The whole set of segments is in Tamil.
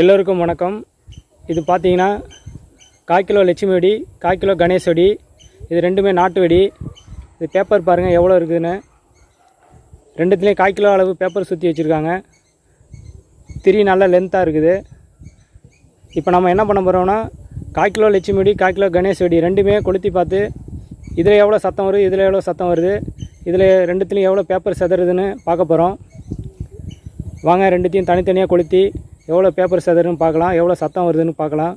எல்லோருக்கும் வணக்கம். இது பார்த்தீங்கன்னா கால் கிலோ லட்சுமி வெடி கால் கிலோ கணேஷ் வெடி இது ரெண்டுமே நாட்டு வெடி. இது பேப்பர் பாருங்கள் எவ்வளோ இருக்குதுன்னு. ரெண்டுத்துலேயும் கால் கிலோ அளவு பேப்பர் சுற்றி வச்சுருக்காங்க. திரி நல்லா லென்த்தாக இருக்குது. இப்போ நம்ம என்ன பண்ண போகிறோம்னா கால் கிலோ லட்சுமி வெடி கால் கிலோ கணேஷ் வெடி ரெண்டுமே கொளுத்தி பார்த்து இதில் எவ்வளோ சத்தம் வருது இதில் எவ்வளோ சத்தம் வருது இதில் ரெண்டுத்துலேயும் எவ்வளோ பேப்பர் செதறுதுன்னு பார்க்க போகிறோம் வாங்க ரெண்டுத்தையும் தனித்தனியாக கொளுத்தி எவ்வளோ பேப்பர் செதறுன்னு பார்க்கலாம் எவ்வளோ சத்தம் வருதுன்னு பார்க்கலாம்.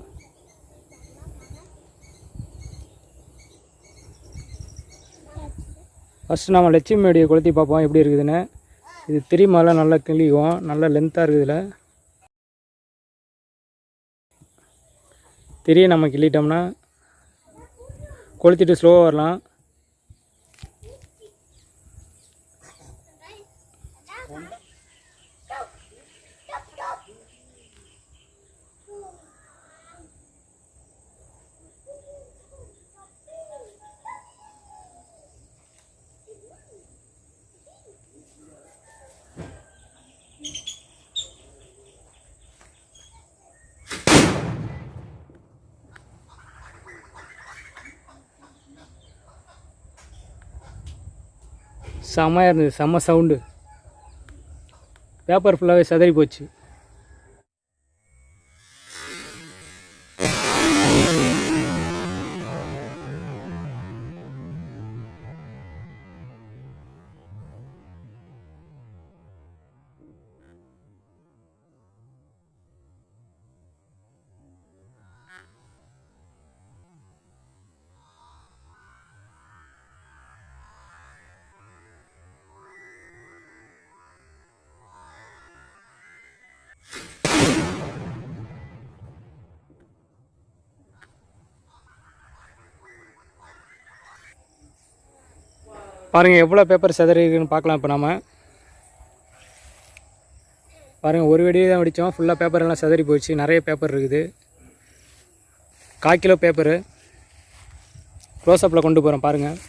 ஃபஸ்ட்டு நம்ம லட்சுமி மேடியை கொளுத்தி பார்ப்போம் எப்படி இருக்குதுன்னு. இது திரிமாலாம் நல்லா கிளியும் நல்லா லென்த்தாக இருக்குதுல. திரியை நம்ம கிள்ளிட்டோம்னா கொளுத்திட்டு ஸ்லோவாக வரலாம். செம்மையாக இருந்தது. செம்ம சவுண்டு பேப்பர் ஃபுல்லாகவே சதறி போச்சு பாருங்கள் எவ்வளோ பேப்பர் செதறி இருக்குன்னு பார்க்கலாம் இப்போ நம்ம பாருங்கள் ஒரு வெடி தான் வெடித்தோம் ஃபுல்லாக பேப்பர் எல்லாம் செதறி போயிடுச்சு நிறைய பேப்பர் இருக்குது. கால் கிலோ பேப்பரு க்ளோஸ்அப்பில் கொண்டு போகிறோம் பாருங்கள்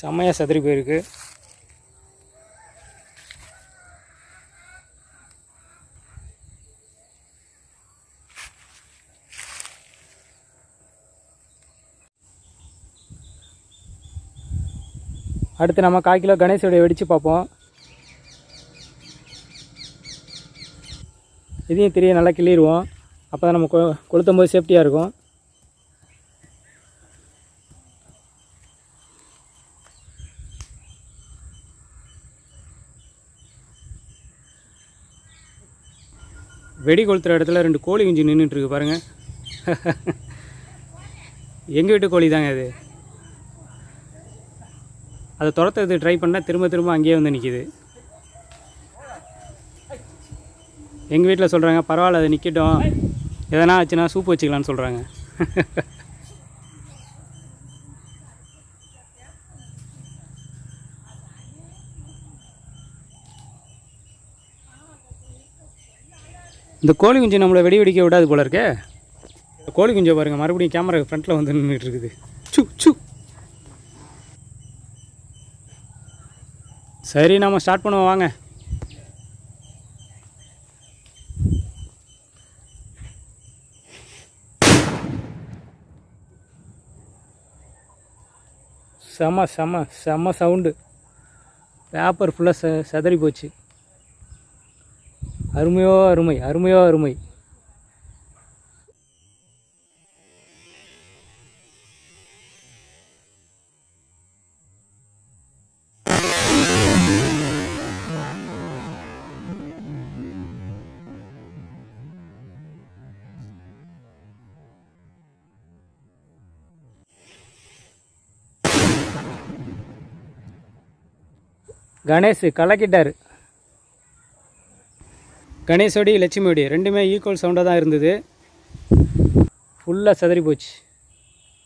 செம்மையாக செதறி போயிருக்கு. அடுத்து நம்ம கால் கிலோ கணேசோடைய வெடித்து பார்ப்போம். இதையும் திரிய நல்லா கிள்ளிடுவோம் அப்போ தான் நம்ம கொ கொளுத்தும் போது சேஃப்டியாக இருக்கும். வெடி கொளுத்துற இடத்துல ரெண்டு கோழி குஞ்சு நின்றுட்டு இருக்கு பாருங்கள் எங்கள் வீட்டு கோழி தாங்க அது? அதை துரத்துறது ட்ரை பண்ணால் திரும்ப திரும்ப அங்கேயே வந்து நிற்கிது எங்கள் வீட்டில் சொல்கிறாங்க பரவாயில்ல அது நிற்கட்டும் எதனா ஆச்சுன்னா சூப் வச்சுக்கலான்னு சொல்கிறாங்க இந்த கோழி குஞ்சு நம்மளை வெடி வெடிக்க விடாது போல இருக்கே. இந்த கோழி குஞ்சை பாருங்கள் மறுபடியும் கேமரா ஃப்ரண்ட்டில் வந்து நின்றுட்டு இருக்குது. சு சு சரி நம்ம ஸ்டார்ட் பண்ணுவோம் வாங்க. செம செம செம சவுண்டு பேப்பர் ஃபுல்லாக ச செதறி போச்சு. அருமையோ அருமை அருமையோ அருமை. கணேஷ் கலக்கிட்டார். கணேஷோடி லட்சுமியோடி ரெண்டுமே ஈக்குவல் சவுண்டாக தான் இருந்தது. ஃபுல்லாக சதறி போச்சு.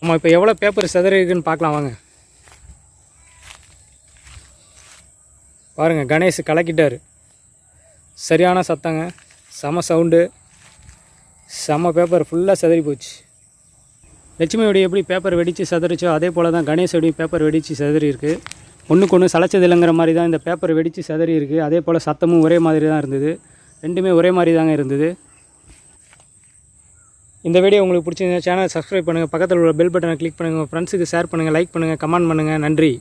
ஆமாம் இப்போ எவ்வளோ பேப்பர் சதறி இருக்குன்னு பார்க்கலாம் வாங்க. பாருங்கள் கணேஷ் கலக்கிட்டார். சரியான சத்தங்க செம சவுண்டு செம பேப்பர் ஃபுல்லாக சதறி போச்சு. லட்சுமியோடைய எப்படி பேப்பர் வெடித்து சதறிச்சோ அதே போல் தான் கணேஷோடையும் பேப்பர் வெடித்து சதறி இருக்குது ஒன்றுக்கு ஒன்று சளைச்சது இல்லைங்கிற மாதிரி தான் இந்த பேப்பர் வெடித்து சிதறி இருக்குது அதே போல் சத்தமும் ஒரே மாதிரி தான் இருந்தது. ரெண்டுமே ஒரே மாதிரி தாங்க இருந்தது. இந்த வீடியோ உங்களுக்கு பிடிச்சிருந்தா சேனல் சப்ஸ்கிரைப் பண்ணுங்கள் பக்கத்தில் உள்ள பெல் பட்டனை கிளிக் பண்ணுங்கள் உங்கள் ஃப்ரெண்ட்ஸுக்கு ஷேர் பண்ணுங்கள் லைக் பண்ணுங்கள் கமெண்ட் பண்ணுங்கள் நன்றி.